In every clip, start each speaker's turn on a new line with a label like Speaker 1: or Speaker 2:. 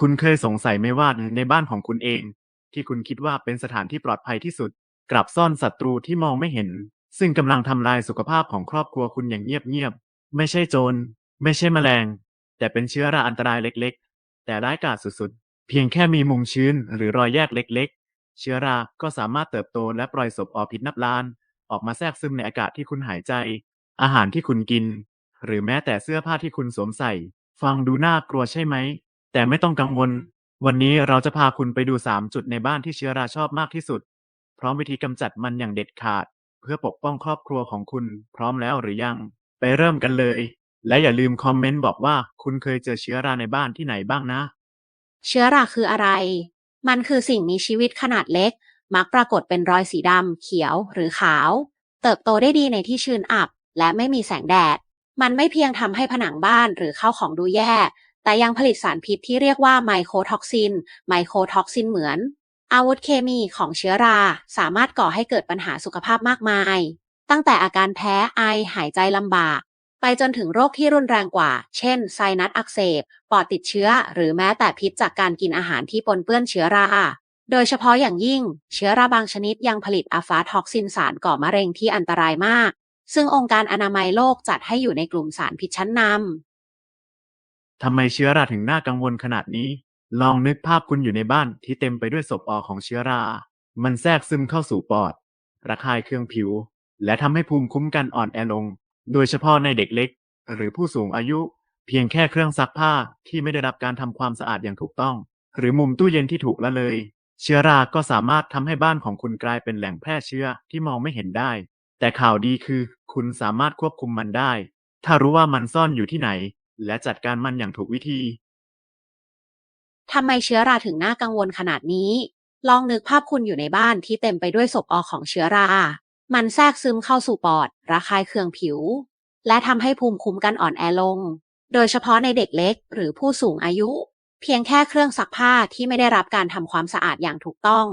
Speaker 1: คุณเคยสงสัยไหมว่าในบ้านของคุณเอง ที่คุณคิดว่าเป็นสถานที่ปลอดภัยที่สุด กลับซ่อนศัตรูที่มองไม่เห็น ซึ่งกำลังทำลายสุขภาพของครอบครัวคุณอย่างเงียบๆไม่ใช่โจรไม่ใช่แมลง แต่เป็นเชื้อราอันตรายเล็กๆ แต่ร้ายกาจสุดๆ เพียงแค่มีมุมชื้นหรือรอยแยกเล็ก ๆ เชื้อราก็สามารถเติบโตและปล่อยศพออกพิษนับล้าน ออกมาแทรกซึมในอากาศที่คุณหายใจ อาหารที่คุณกิน หรือแม้แต่เสื้อผ้าที่คุณสวมใส่ ฟังดูน่ากลัวใช่ไหม แต่ไม่ต้องกังวล วันนี้เราจะพาคุณไปดู 3 จุดในบ้านที่เชื้อราชอบมากที่สุด พร้อมวิธีกำจัดมันอย่างเด็ดขาด เพื่อปกป้องครอบครัวของคุณพร้อมแล้วหรือยัง ไปเริ่มกันเลย และอย่าลืมคอมเมนต์บอกว่าคุณเคยเจอเชื้อราในบ้านที่ไหนบ้างนะ
Speaker 2: เชื้อราคืออะไร มันคือสิ่งมีชีวิตขนาดเล็ก มักปรากฏเป็นรอยสีดำเขียวหรือขาว เติบโตได้ดีในที่ชื้นอับ และไม่มีแสงแดด มันไม่เพียงทำให้ผนังบ้านหรือข้าวของดูแย่ แต่ยังผลิตสารพิษที่เรียกว่าไมโครท็อกซิน ไมโครท็อกซินเหมือน อาวุธเคมีของเชื้อรา สามารถก่อให้เกิดปัญหาสุขภาพมากมาย ตั้งแต่อาการแพ้ไอหายใจลำบาก ไปจนถึงโรคที่รุนแรงกว่า เช่น ไซนัสอักเสบ ปอดติดเชื้อ หรือแม้แต่พิษจากการกินอาหารที่ปนเปื้อนเชื้อรา โดยเฉพาะอย่างยิ่ง เชื้อราบางชนิดยังผลิตอะฟาท็อกซินสารก่อมะเร็งที่อันตรายมาก ซึ่งองค์การอนามัยโลกจัดให้อยู่ในกลุ่มสารพิษชั้นนำ
Speaker 1: ทำไมเชื้อราถึงน่ากังวลขนาดนี้ ลองนึกภาพคุณอยู่ในบ้านที่เต็มไปด้วยศพออกของเชื้อรา มันแทรกซึมเข้าสู่ปอด ระคายเครื่องผิว และทำให้ภูมิคุ้มกันอ่อนแอลง โดยเฉพาะในเด็กเล็ก หรือผู้สูงอายุ เพียงแค่เครื่องซักผ้าที่ไม่ได้รับการทำความสะอาดอย่างถูกต้อง หรือมุมตู้เย็นที่ถูกละเลย เชื้อราก็สามารถทำให้บ้านของคุณกลายเป็นแหล่งแพร่เชื้อที่มองไม่เห็นได้ แต่ข่าวดีคือ คุณสามารถควบคุมมันได้ ถ้ารู้ว่ามันซ่อนอยู่ที่ไหน และจัดการมันอย่างถูกวิธี
Speaker 2: ทำไมเชื้อราถึงน่ากังวลขนาดนี้ ลองนึกภาพคุณอยู่ในบ้านที่เต็มไปด้วยศพออกของเชื้อรา มันแทรกซึมเข้าสู่ปอด ระคายเคืองผิว และทำให้ภูมิคุ้มกันอ่อนแอลง โดยเฉพาะในเด็กเล็ก หรือผู้สูงอายุ เพียงแค่เครื่องซักผ้าที่ไม่ได้รับการทำความสะอาดอย่างถูกต้อง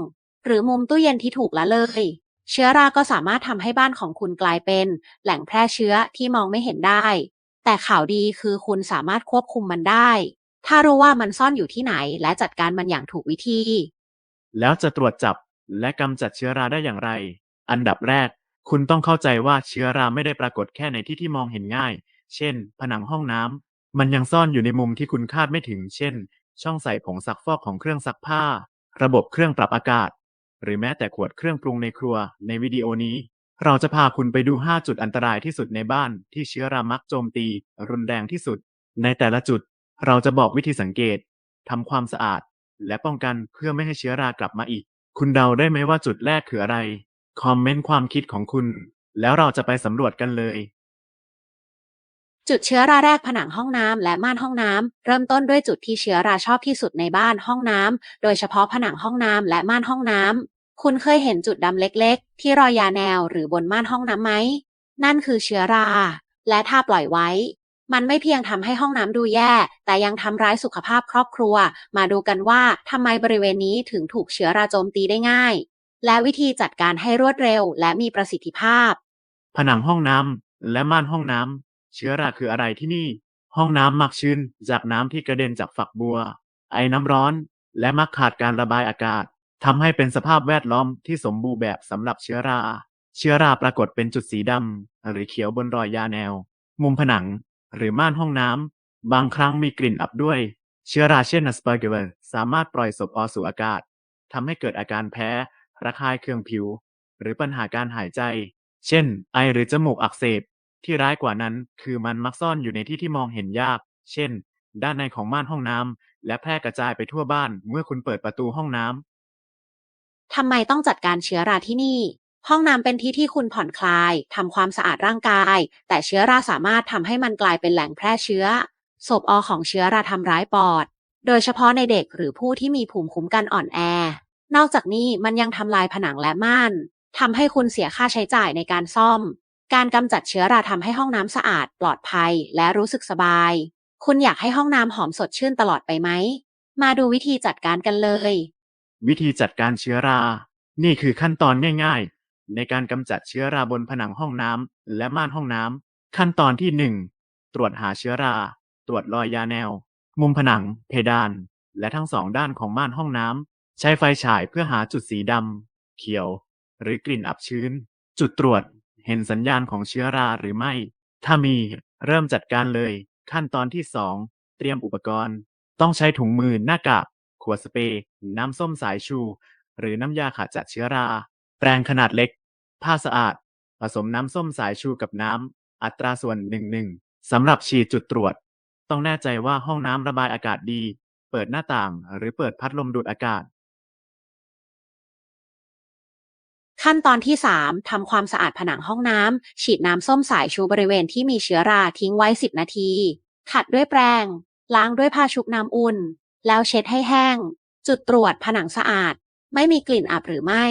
Speaker 2: หรือมุมตู้เย็นที่ถูกละเลย เชื้อราก็สามารถทำให้บ้านของคุณกลายเป็น แหล่งแพร่เชื้อที่มองไม่เห็นได้ แต่ข่าวดีคือคุณสามารถควบคุมมันได้ ถ้ารู้ว่ามันซ่อนอยู่ที่ไหน และจัดการมันอย่างถูกวิธี
Speaker 1: แล้วจะตรวจจับและกำจัดเชื้อราได้อย่างไร อันดับแรก คุณต้องเข้าใจว่าเชื้อราไม่ได้ปรากฏแค่ในที่ที่มองเห็นง่าย เช่น ผนังห้องน้ำ มันยังซ่อนอยู่ในมุมที่คุณคาดไม่ถึง เช่น ช่องใส่ผงซักฟอกของเครื่องซักผ้า ระบบเครื่องปรับอากาศ หรือแม้แต่ขวดเครื่องปรุงในครัว ในวิดีโอนี้ เราจะพาคุณไปดู 5 จุดอันตรายที่สุดในบ้านที่เชื้อรามักโจมตี รุนแรงที่สุด ในแต่ละจุด เราจะบอกวิธีสังเกตทำความสะอาด และป้องกันเพื่อไม่ให้เชื้อรากลับมาอีก คุณเดาได้ไหมว่าจุดแรกคืออะไร คอมเมนต์ความคิดของคุณ แล้วเราจะไปสำรวจกันเลย
Speaker 2: จุดเชื้อราแรกผนังห้องน้ำและม่านห้องน้ำเริ่มต้นด้วยจุดที่เชื้อราชอบที่สุดในบ้านห้องน้ำโดยเฉพาะผนังห้องน้ำและม่านห้องน้ำ คุณเคยเห็นจุดดำเล็กๆ ที่รอยยาแนวหรือบนม่านห้องน้ำไหม นั่นคือเชื้อรา และถ้าปล่อยไว้ มันไม่เพียงทำให้ห้องน้ำดูแย่ แต่ยังทำร้ายสุขภาพครอบครัว มาดูกันว่าทำไมบริเวณนี้ถึงถูกเชื้อราโจมตีได้ง่าย และวิธีจัดการให้รวดเร็ว และมีประสิทธิภาพ
Speaker 1: ผนังห้องน้ำและม่านห้องน้ำเชื้อราคืออะไรที่นี่ ห้องน้ำมักชื้นจากน้ำที่กระเด็นจากฝักบัว ไอ้น้ำร้อน และมักขาดการระบายอากาศ ทำให้เป็นสภาพแวดล้อมที่สมบูรณ์แบบสำหรับเชื้อรา เชื้อราปรากฏเป็นจุดสีดำหรือเขียวบนรอยยาแนว มุมผนัง หรือม่านห้องน้ำบางครั้งมีกลิ่นอับด้วย เชื้อราเช่น Aspergillus สามารถปล่อยศพออสู่อากาศทำให้เกิดอาการแพ้ระคายเคืองผิว หรือปัญหาการหายใจ เช่น ไอหรือจมูกอักเสบ ที่ร้ายกว่านั้นคือมันมักซ่อนอยู่ในที่ที่มองเห็นยาก เช่น ด้านในของม่านห้องน้ำและแพร่กระจายไปทั่วบ้านเมื่อคุณเปิดประตูห้องน้ำ
Speaker 2: ทำไมต้องจัดการเชื้อราที่นี่ ห้องน้ำเป็นที่ที่คุณผ่อนคลายทำความสะอาดร่างกาย แต่เชื้อราสามารถทำให้มันกลายเป็นแหล่งแพร่เชื้อศพอของเชื้อราทำร้ายปอด โดยเฉพาะในเด็กหรือผู้ที่มีภูมิคุ้มกันอ่อนแอ นอกจากนี้มันยังทำลายผนังและม่านทำให้คุณเสียค่าใช้จ่ายในการซ่อม การกำจัดเชื้อราทำให้ห้องน้ำสะอาด ปลอดภัย และรู้สึกสบาย คุณอยากให้ห้องน้ำหอมสดชื่นตลอดไปไหม มาดูวิธีจัดการกันเลย
Speaker 1: วิธีจัดการเชื้อรา นี่คือขั้นตอนง่ายๆ ในการกำจัดเชื้อราบนผนังห้องน้ำและม่านห้องน้ำ ขั้นตอนที่ 1 ตรวจหาเชื้อรา ตรวจรอยยาแนว มุมผนัง เพดาน และทั้งสองด้านของม่านห้องน้ำ ใช้ไฟฉายเพื่อหาจุดสีดำ เขียว หรือกลิ่นอับชื้น จุดตรวจ เห็นสัญญาณของเชื้อราหรือไม่ ถ้ามี เริ่มจัดการเลย ขั้นตอนที่สองเตรียมอุปกรณ์ ต้องใช้ถุงมือหน้ากาก ขวดสเปรย์น้ำส้มสายชู หรือน้ำยาขจัดเชื้อรา แปรงขนาดเล็ก ผ้าสะอาด ผสมน้ำส้มสายชูกับน้ำ อัตราส่วนหนึ่งหนึ่งสำหรับฉีดจุดตรวจ ต้องแน่ใจว่าห้องน้ำระบายอากาศดี เปิดหน้าต่าง หรือเปิดพัดลมดูดอากาศ
Speaker 2: ขั้นตอนที่ 3 ทำความสะอาดผนังห้องน้ำฉีดน้ำส้มสายชูบริเวณที่มีเชื้อราทิ้งไว้ 10 นาที ขัดด้วยแปรง ล้างด้วยผ้าชุบน้ำอุ่น แล้วเช็ดให้แห้ง จุดตรวจผนังสะอาด ไม่มีกลิ่นอับหรือไม่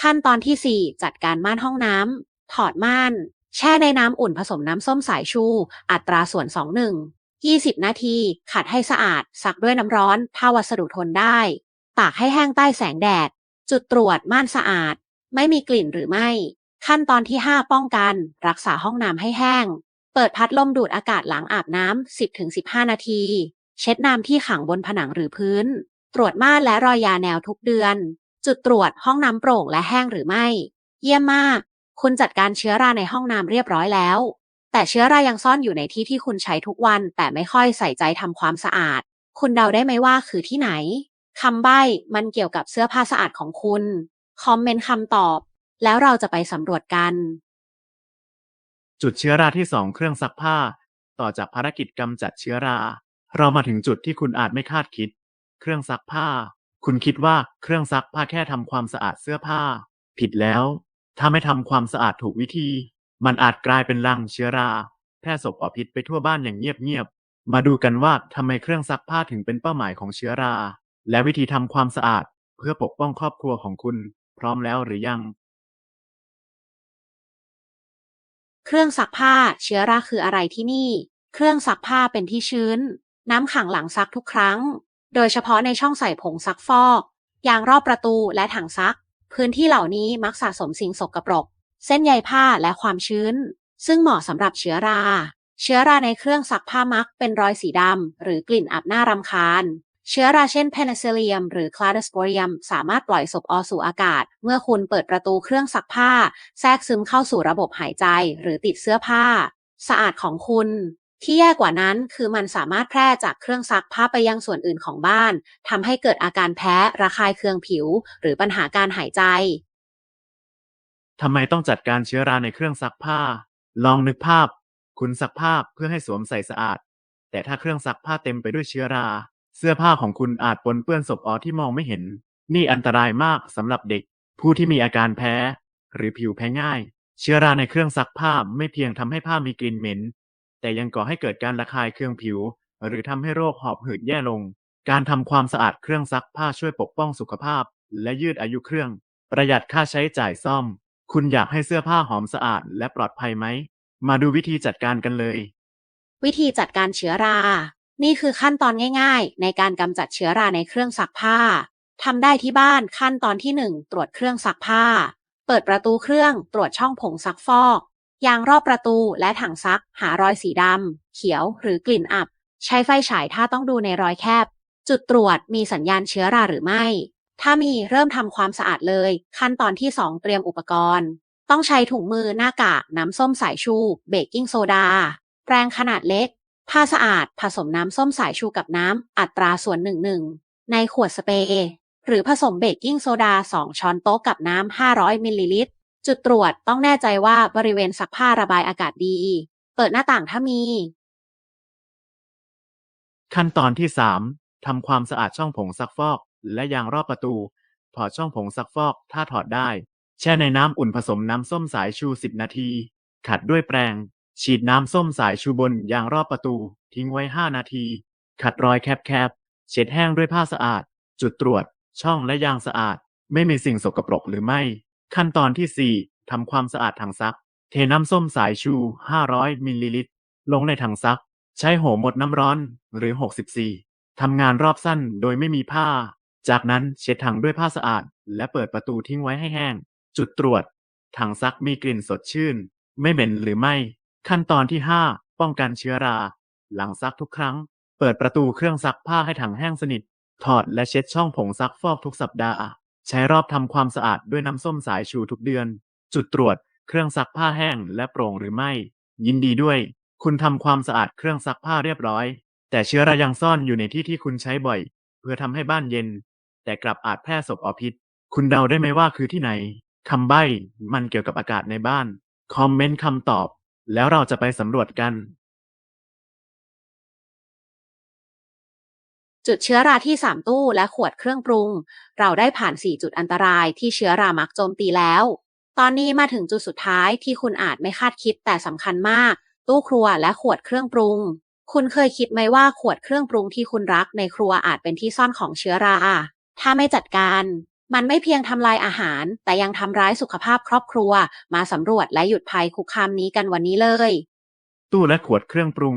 Speaker 2: ขั้นตอนที่ 4 จัดการม่านห้องน้ำถอดม่าน แช่ในน้ำอุ่นผสมน้ำส้มสายชู อัตราส่วน 2 1 20 นาที ขัดให้สะอาด ซักด้วยน้ำร้อน ถ้าวัสดุทนได้ ตากให้แห้งใต้แสงแดด จุดตรวจม่านสะอาด ไม่มีกลิ่นหรือไม่ ขั้นตอนที่ 5 ป้องกัน รักษาห้องน้ำให้แห้ง เปิดพัดลมดูดอากาศหลังอาบน้ำ 10-15 นาที เช็ดน้ำที่ขังบนผนังหรือพื้น ตรวจม่านและรอยยาแนวทุกเดือน จุดตรวจห้องน้ำโปร่งและแห้งหรือไม่ เยี่ยมมาก คุณจัดการเชื้อราในห้องน้ำเรียบร้อยแล้ว แต่เชื้อรายังซ่อนอยู่ในที่ที่คุณใช้ทุกวัน แต่ไม่ค่อยใส่ใจทำความสะอาด คุณเดาได้ไหมว่าคือที่ไหนคำใบ้มันเกี่ยวกับเสื้อผ้าสะอาดของคุณ คอมเมนต์คำตอบ แล้วเราจะไปสำรวจกัน
Speaker 1: จุดเชื้อราที่สองเครื่องซักผ้า ต่อจากภารกิจกำจัดเชื้อรา เรามาถึงจุดที่คุณอาจไม่คาดคิด เครื่องซักผ้า คุณคิดว่าเครื่องซักผ้าแค่ทำความสะอาดเสื้อผ้า ผิดแล้ว ถ้าไม่ทำความสะอาดถูกวิธี มันอาจกลายเป็นรังเชื้อรา แพร่ศพอพิษไปทั่วบ้านอย่างเงียบๆ มาดูกันว่าทำไมเครื่องซักผ้าถึงเป็นเป้าหมายของเชื้อรา และวิธีทำความสะอาดเพื่อปกป้องครอบครัวของคุณ พร้อมแล้วหรือยัง
Speaker 2: เครื่องซักผ้าเชื้อราคืออะไรที่นี่ เครื่องซักผ้าเป็นที่ชื้น น้ำขังหลังซักทุกครั้ง โดยเฉพาะในช่องใส่ผงซักฟอก ยางรอบประตูและถังซัก พื้นที่เหล่านี้มักสะสมสิ่งสกปรก เส้นใยผ้าและความชื้น ซึ่งเหมาะสำหรับเชื้อรา เชื้อราในเครื่องซักผ้ามักเป็นรอยสีดำหรือกลิ่นอับน่ารำคาญ เชื้อราเช่นเพนิซิลเลียมหรือคลา d สโปเรียมสามารถปล่อยศพออกสู่อากาศ เมื่อคุณเปิดประตูเครื่องซักผ้า แทรกซึมเข้าสู่ระบบหายใจหรือติดเสื้อผ้า สะอาดของคุณ ที่แย่กว่านั้นคือมันสามารถแพร่จากเครื่องซักผ้าไปยังส่วนอื่นของบ้าน ทำให้เกิดอาการแพ้ ระคายเคืองผิว หรือปัญหาการหายใจ
Speaker 1: ทำไมต้องจัดการเชื้อราในเครื่องซักผ้า ลองนึกภาพ คุณซักผ้าเพื่อให้สวมใส่สะอาด แต่ถ้าเครื่องซักผ้าเต็มไปด้วยเชื้อรา เสื้อผ้าของคุณอาจปนเปื้อนศพออที่มองไม่เห็น นี่อันตรายมากสำหรับเด็ก ผู้ที่มีอาการแพ้ หรือผิวแพ้ง่าย เชื้อราในเครื่องซักผ้าไม่เพียงทำให้ผ้ามีกลิ่นเหม็น แต่ยังก่อให้เกิดการระคายเคืองผิว หรือทำให้โรคหอบหืดแย่ลง การทำความสะอาดเครื่องซักผ้าช่วยปกป้องสุขภาพ และยืดอายุเครื่อง ประหยัดค่าใช้จ่ายซ่อม คุณอยากให้เสื้อผ้าหอมสะอาดและปลอดภัยไหม มาดูวิธีจัดการกันเลย
Speaker 2: วิธีจัดการเชื้อรา นี่คือขั้นตอนง่ายๆ ในการกำจัดเชื้อราในเครื่องซักผ้าทำได้ที่บ้านขั้นตอนที่ 1 ตรวจเครื่องซักผ้า เปิดประตูเครื่องตรวจช่องผงซักฟอก ยางรอบประตูและถังซัก หารอยสีดำ เขียวหรือกลิ่นอับ ใช้ไฟฉายถ้าต้องดูในรอยแคบ จุดตรวจมีสัญญาณเชื้อราหรือไม่ ถ้ามีเริ่มทำความสะอาดเลย ขั้นตอนที่ 2 เตรียมอุปกรณ์ ต้องใช้ถุงมือหน้ากาก น้ำส้มสายชู เบกกิ้งโซดา แปรงขนาดเล็ก ผ้าสะอาด ผสมน้ำส้มสายชูกับน้ำอัตราส่วนหนึ่งหนึ่งในขวดสเปรย์หรือผสมเบกกิ้งโซดา 2 ช้อนโต๊ะกับน้ำ 500 มิลลิลิตร จุดตรวจต้องแน่ใจว่าบริเวณซักผ้าระบายอากาศดี เปิดหน้าต่างถ้ามี
Speaker 1: ขั้นตอนที่ 3 ทำความสะอาดช่องผงซักฟอก และยางรอบประตู ถอดช่องผงซักฟอก ถ้าถอดได้ แช่ในน้ำอุ่นผสมน้ำส้มสายชู 10 นาที ขัดด้วยแปรง ฉีดน้ำส้มสายชูบนยางรอบประตู ทิ้งไว้ 5 นาที ขัดรอยแคบๆ เช็ดแห้งด้วยผ้าสะอาด จุดตรวจ ช่องและยางสะอาด ไม่มีสิ่งสกปรกหรือไม่ ขั้นตอนที่ 4 ทำความสะอาดถังซัก เทน้ำส้มสายชู 500 มิลลิลิตร ลงในถังซัก ใช้โหมดน้ำร้อนหรือ 64 ทำงานรอบสั้นโดยไม่มีผ้า จากนั้นเช็ดถังด้วยผ้าสะอาด และเปิดประตูทิ้งไว้ให้แห้ง จุดตรวจ ถังซักมีกลิ่นสดชื่น ไม่เหม็นหรือไม่ ขั้นตอนที่ 5 ป้องกันเชื้อรา หลังซักทุกครั้ง เปิดประตูเครื่องซักผ้าให้ถังแห้งสนิท ถอดและเช็ดช่องผงซักฟอกทุกสัปดาห์ ใช้รอบทำความสะอาดด้วยน้ำส้มสายชูทุกเดือน จุดตรวจ เครื่องซักผ้าแห้งและโปร่งหรือไม่ ยินดีด้วย คุณทำความสะอาดเครื่องซักผ้าเรียบร้อย แต่เชื้อรายังซ่อนอยู่ในที่ที่คุณใช้บ่อย เพื่อทำให้บ้านเย็น แต่กลับอาจแพร่ศพอพิษ คุณเดาได้ไหมว่าคือที่ไหนคำใบ้มันเกี่ยวกับอากาศในบ้าน คอมเมนต์คำตอบ แล้วเราจะไปสำรวจกัน
Speaker 2: จุดเชื้อราที่ 3 ตู้และขวดเครื่องปรุง เราได้ผ่าน 4 จุดอันตรายที่เชื้อรามักโจมตีแล้ว ตอนนี้มาถึงจุดสุดท้ายที่คุณอาจไม่คาดคิดแต่สำคัญมาก ตู้ครัวและขวดเครื่องปรุง คุณเคยคิดไหมว่าขวดเครื่องปรุงที่คุณรักในครัวอาจเป็นที่ซ่อนของเชื้อรา ถ้าไม่จัดการ มันไม่เพียงทำลายอาหาร แต่ยังทำร้ายสุขภาพครอบครัว มาสำรวจและหยุดภัยคุกคามนี้กันวันนี้เลย
Speaker 1: ตู้และขวดเครื่องปรุง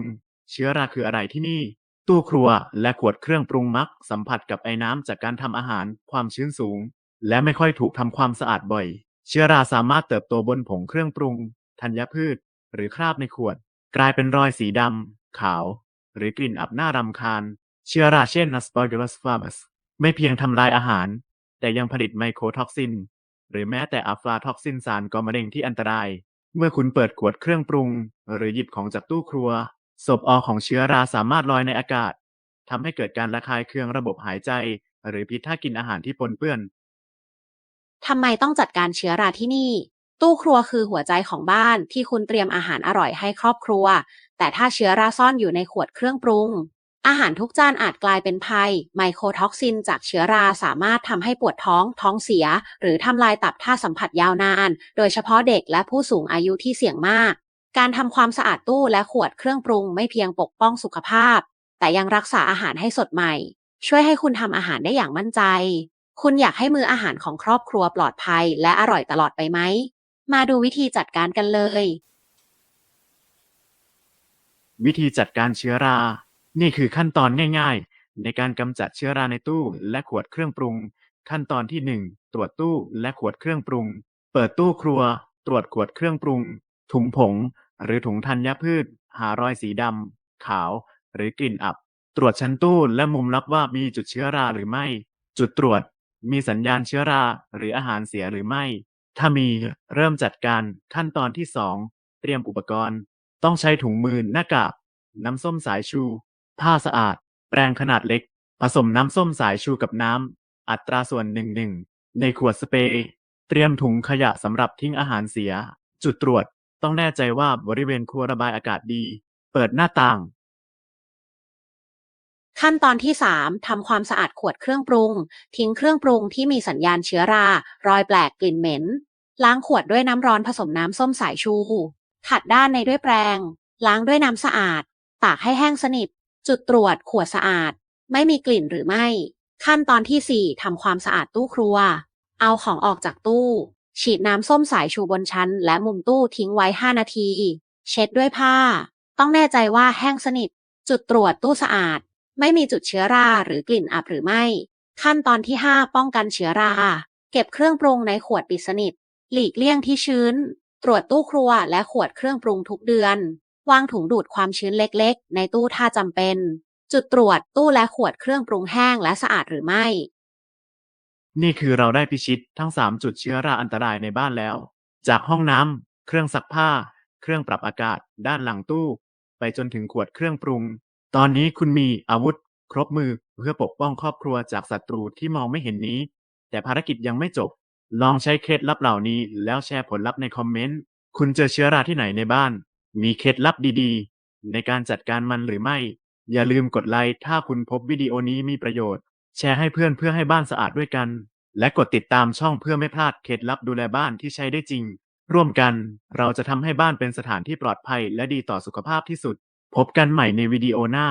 Speaker 1: เชื้อราคืออะไรที่นี่ ตู้ครัวและขวดเครื่องปรุงมักสัมผัสกับไอ้น้ำจากการทำอาหาร ความชื้นสูง และไม่ค่อยถูกทำความสะอาดบ่อย เชื้อราสามารถเติบโตบนผงเครื่องปรุง ธัญพืช หรือคราบในขวด กลายเป็นรอยสีดำขาว หรือกลิ่นอับหน้ารำคาญ เชื้อราเช่น Aspergillus flavus ไม่เพียงทำลายอาหาร แต่ยังผลิตไมโครท็อกซิน หรือแม้แต่อะฟลาท็อกซินสารก่อมะเร็งที่อันตราย เมื่อคุณเปิดขวดเครื่องปรุง หรือหยิบของจากตู้ครัว ศพออของเชื้อราสามารถลอยในอากาศทำให้เกิดการระคายเคืองระบบหายใจ หรือพิษถ้ากินอาหารที่ปนเปื้อน
Speaker 2: ทำไมต้องจัดการเชื้อราที่นี่ ตู้ครัวคือหัวใจของบ้านที่คุณเตรียมอาหารอร่อยให้ครอบครัว แต่ถ้าเชื้อราซ่อนอยู่ในขวดเครื่องปรุง อาหารทุกจานอาจกลายเป็นภัย ไมโครท็อกซินจากเชื้อราสามารถทำให้ปวดท้อง ท้องเสีย หรือทำลายตับถ้าสัมผัสยาวนาน โดยเฉพาะเด็กและผู้สูงอายุที่เสี่ยงมาก การทำความสะอาดตู้และขวดเครื่องปรุงไม่เพียงปกป้องสุขภาพ แต่ยังรักษาอาหารให้สดใหม่ ช่วยให้คุณทำอาหารได้อย่างมั่นใจ คุณอยากให้มืออาหารของครอบครัวปลอดภัยและอร่อยตลอดไปไหม มาดูวิธีจัดการกันเลย
Speaker 1: วิธีจัดการเชื้อรา นี่คือขั้นตอนง่ายๆ ในการกำจัดเชื้อราในตู้และขวดเครื่องปรุง ขั้นตอนที่ 1 ตรวจตู้และขวดเครื่องปรุง เปิดตู้ครัว ตรวจขวดเครื่องปรุง ถุงผง หรือถุงธัญพืช หารอยสีดำขาว หรือกลิ่นอับ ตรวจชั้นตู้และมุมลับว่ามีจุดเชื้อราหรือไม่ จุดตรวจ มีสัญญาณเชื้อราหรืออาหารเสียหรือไม่ ถ้ามีเริ่มจัดการขั้นตอนที่ 2 เตรียมอุปกรณ์ ต้องใช้ถุงมือหน้ากากน้ำส้มสายชู ผ้าสะอาด แปรงขนาดเล็ก ผสมน้ำส้มสายชูกับน้ำอัตราส่วนหนึ่งหนึ่งในขวดสเปรย์เตรียมถุงขยะสำหรับทิ้งอาหารเสีย จุดตรวจ ต้องแน่ใจว่าบริเวณครัวระบายอากาศดี เปิดหน้าต่าง
Speaker 2: ขั้นตอนที่ 3 ทำความสะอาดขวดเครื่องปรุง ทิ้งเครื่องปรุงที่มีสัญญาณเชื้อรา รอยแปลกกลิ่นเหม็น ล้างขวดด้วยน้ำร้อนผสมน้ำส้มสายชู ขัดด้านในด้วยแปรง ล้างด้วยน้ำสะอาด ตากให้แห้งสนิท จุดตรวจขวดสะอาด ไม่มีกลิ่นหรือไม่ ขั้นตอนที่ 4 ทำความสะอาดตู้ครัว เอาของออกจากตู้ ฉีดน้ำส้มสายชูบนชั้น และมุมตู้ทิ้งไว้ 5 นาที เช็ดด้วยผ้า ต้องแน่ใจว่าแห้งสนิท จุดตรวจตู้สะอาด ไม่มีจุดเชื้อราหรือกลิ่นอับหรือไม่ ขั้นตอนที่ 5 ป้องกันเชื้อรา เก็บเครื่องปรุงในขวดปิดสนิท หลีกเลี่ยงที่ชื้น ตรวจตู้ครัวและขวดเครื่องปรุงทุกเดือน วางถุงดูดความชื้นเล็ก ๆ ในตู้ถ้าจำเป็น จุดตรวจตู้และขวดเครื่องปรุงแห้งและสะอาดหรือไม่
Speaker 1: นี่คือเราได้พิชิตทั้ง 3 จุดเชื้อราอันตรายในบ้านแล้ว จากห้องน้ำเครื่องซักผ้า เครื่องปรับอากาศ ด้านหลังตู้ ไปจนถึงขวดเครื่องปรุง ตอนนี้คุณมีอาวุธ ครบมือเพื่อปกป้องครอบครัวจากศัตรูที่มองไม่เห็นนี้ แต่ภารกิจยังไม่จบ ลองใช้เคล็ดลับเหล่านี้ แล้วแชร์ผลลัพธ์ในคอมเมนต์คุณเจอเชื้อราที่ไหนในบ้าน มีเคล็ดลับดีๆ ในการจัดการมันหรือไม่ อย่าลืมกดไลค์ถ้าคุณพบวิดีโอนี้มีประโยชน์ แชร์ให้เพื่อนเพื่อให้บ้านสะอาดด้วยกัน และกดติดตามช่องเพื่อไม่พลาดเคล็ดลับดูแลบ้านที่ใช้ได้จริง ร่วมกันเราจะทำให้บ้านเป็นสถานที่ปลอดภัยและดีต่อสุขภาพที่สุด พบกันใหม่ในวิดีโอหน้า